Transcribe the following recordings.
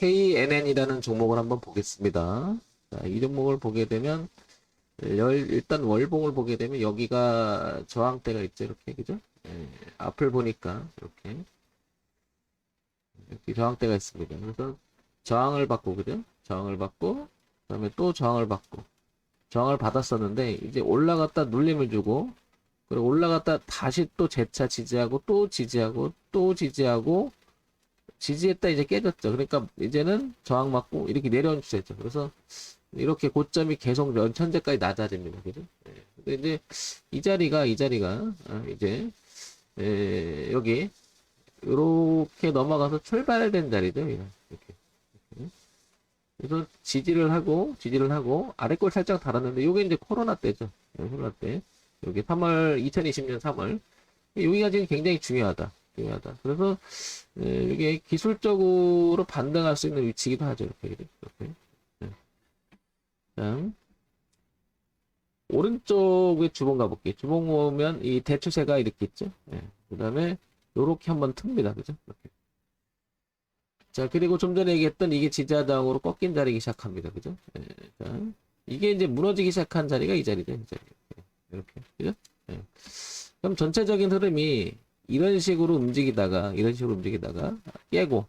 KNN이라는 종목을 한번 보겠습니다. 자, 이 종목을 보게 되면 열, 일단 월봉을 보게 되면 여기가 저항대가 있죠. 이렇게 그죠? 예, 앞을 보니까 이렇게 이렇게 저항대가 있습니다. 그래서 저항을 받고 그죠? 저항을 받고 그다음에 또 저항을 받고 저항을 받았었는데 이제 올라갔다 눌림을 주고 그리고 올라갔다 다시 또 재차 지지하고 또 지지하고 또 지지하고 지지했다 이제 깨졌죠. 그러니까 이제는 저항 맞고 이렇게 내려온 추세죠. 그래서 이렇게 고점이 계속 연- 현재까지 낮아집니다. 그죠? 예. 근데 이제 이 자리가 이 자리가 아, 이제 예, 여기 이렇게 넘어가서 출발된 자리죠. 이렇게. 이렇게. 그래서 지지를 하고 지지를 하고 아래 꼴 살짝 달았는데 요게 이제 코로나 때죠. 예, 코로나 때. 여기 3월 2020년 3월 여기가 지금 굉장히 중요하다. 중요하다. 그래서 예, 이게 기술적으로 반등할 수 있는 위치이기도 하죠. 이렇게 이렇게. 예. 다음 오른쪽에 주봉 가볼게요. 주봉 보면 이 대추세가 이렇게 있죠. 예. 그 다음에 요렇게 한번 틉니다. 그죠? 이렇게. 자, 그리고 좀 전에 얘기했던 이게 지지하당으로 꺾인 자리기 시작합니다. 그죠? 예. 자, 이게 이제 무너지기 시작한 자리가 이 자리죠. 이 자리. 예. 이렇게. 그죠? 예. 그럼 전체적인 흐름이 이런 식으로 움직이다가, 이런 식으로 움직이다가 깨고,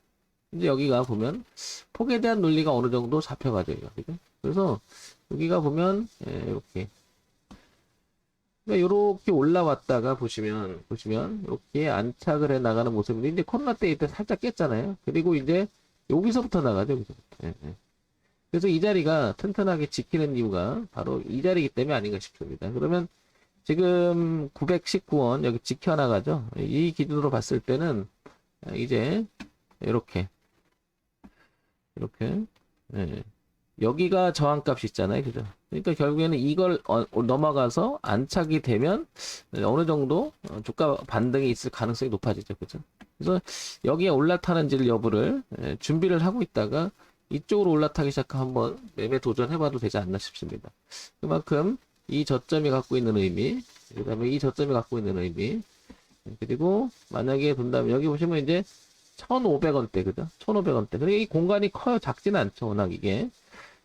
이제 여기가 보면 폭에 대한 논리가 어느 정도 잡혀가죠. 이거. 그죠? 그래서 여기가 보면, 예, 이렇게. 그러니까 올라왔다가 보시면, 보시면, 이렇게 안착을 해 나가는 모습인데, 이제 코로나 때 이때 살짝 깼잖아요. 그리고 이제 여기서부터 나가죠. 여기서부터. 예, 예. 그래서 이 자리가 튼튼하게 지키는 이유가 바로 이 자리이기 때문에 아닌가 싶습니다. 그러면 지금 919원 여기 지켜나가죠. 이 기준으로 봤을 때는 이제 이렇게 이렇게 예. 여기가 저항값이 있잖아요. 그죠? 그러니까 결국에는 이걸 어- 넘어가서 안착이 되면 어느 정도 어, 주가 반등이 있을 가능성이 높아지죠. 그죠? 그래서 여기에 올라타는지를 여부를 예, 준비를 하고 있다가 이쪽으로 올라타기 시작하면 한번 매매 도전해봐도 되지 않나 싶습니다. 그만큼 이 저점이 갖고 있는 의미, 그 다음에 이 저점이 갖고 있는 의미, 그리고 만약에 본다면 여기 보시면 이제 1,500원대, 그죠? 1,500원대. 그리고 이 공간이 커요. 작지는 않죠. 워낙 이게.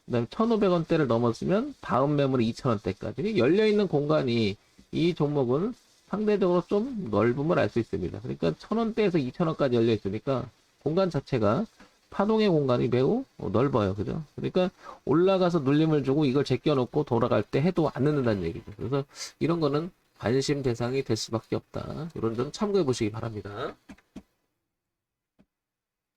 그 다음에 1,500원대를 넘었으면 다음 매물이 2,000원대까지. 열려있는 공간이 이 종목은 상대적으로 좀 넓음을 알 수 있습니다. 그러니까 1,000원대에서 2,000원까지 열려있으니까 공간 자체가 파동의 공간이 매우 넓어요. 그죠? 그러니까 올라가서 눌림을 주고 이걸 제껴놓고 돌아갈 때 해도 안 늦는다는 얘기죠. 그래서 이런 거는 관심 대상이 될 수밖에 없다. 이런 점 참고해 보시기 바랍니다.